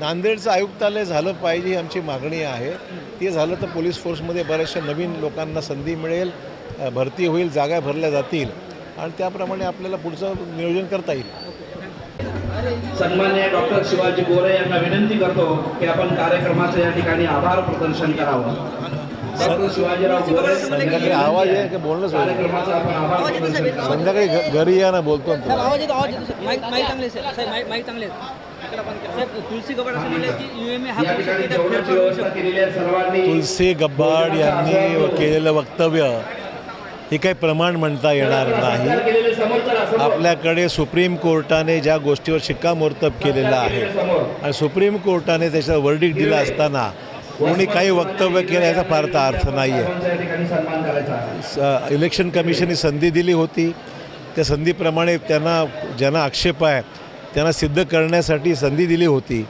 नांदेडचं आयुक्तालय झालं पाहिजे ही आमची मागणी आहे. ते झालं तर पोलीस फोर्समध्ये बऱ्याचशा नवीन लोकांना संधी मिळेल भरती होईल जागा भरल्या जातील. आणि त्याप्रमाणे आपल्याला पुढचं नियोजन करता येईल. सन्मान्य डॉक्टर शिवाजी गोरे यांना विनंती करतो की आपण कार्यक्रमाचं या ठिकाणी आभार प्रदर्शन करावं. संध्याकाळी आवाज आहे की बोलणं सोडलं संध्याकाळी घ- घरी या ना बोलतो. आवाज येतो आवाज येतो. माईक माईक चांगले साहेब माईक चांगले तुलसी असं म्हणले की हा सर्वांनी तुलसी गब्बाड यांनी केलेलं वक्तव्य हे काही प्रमाण म्हणता येणार नाही. आपल्याकडे सुप्रीम कोर्टाने ज्या गोष्टीवर शिक्कामोर्तब केलेलं आहे आणि सुप्रीम कोर्टाने त्याचा वर्डिक दिला असताना कोणी काही वक्तव्य केलं याचा फार अर्थ नाही आहे आहे स- इलेक्शन कमिशनने संधी दिली होती. त्या संधीप्रमाणे त्यांना ज्यांना आक्षेप आहे त्यांना सिद्ध करण्यासाठी संधी दिली होती.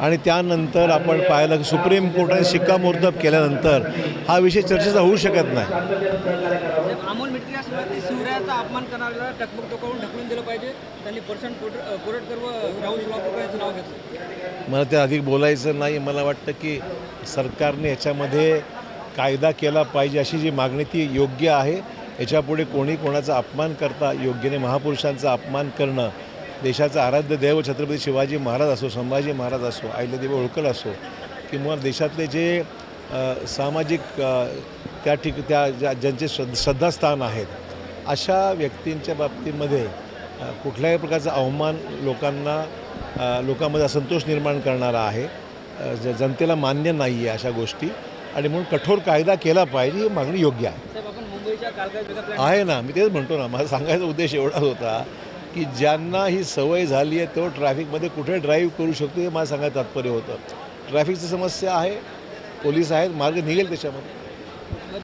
आणि त्यानंतर आपण पाहिलं की सुप्रीम कोर्टाने शिक्कामोर्तब केल्यानंतर हा विषय चर्चेचा होऊ शकत नाही. साहेब, अमोल मिटके असं म्हणतात की शिवरायाचा अपमान करणाऱ्याला टकबक टोकावून ढकलून दिलं पाहिजे. त्यांनी पर्सन कोरटकर व राहुल सोलापूरकर यांचं नाव घेतलं? मला ते अधिक बोलायचं नाही. मला वाटतं की सरकारने याच्यामध्ये कायदा केला पाहिजे अशी जी मागणी ती योग्य आहे. याच्यापुढे कोणी कोणाचा अपमान करता योग्य नाही. महापुरुषांचा अपमान करणं देशाचा आराध्य देव छत्रपती शिवाजी महाराज असो संभाजी महाराज असो अहिल्यादेवी होळकर असो किंवा देशातले जे सामाजिक त्या ठिक त्या ज्या ज्यांचे श्रद्ध श्रद्धास्थान आहेत अशा व्यक्तींच्या बाबतीमध्ये कुठल्याही प्रकारचा अवमान लोकांना लोकांमध्ये असंतोष निर्माण करणारा आहे. जनतेला मान्य नाही आहे अशा गोष्टी. आणि म्हणून कठोर कायदा केला पाहिजे ही मागणी योग्य आहे. आहे ना मी तेच म्हणतो ना माझा सांगायचा उद्देश एवढाच होता की ज्यांना ही सवय झाली आहे तो ट्रॅफिकमध्ये कुठे ड्राईव्ह करू शकतो हे मला सांगायचं तात्पर्य होतं. ट्रॅफिकची समस्या आहे पोलीस आहेत मार्ग निघेल त्याच्यामध्ये.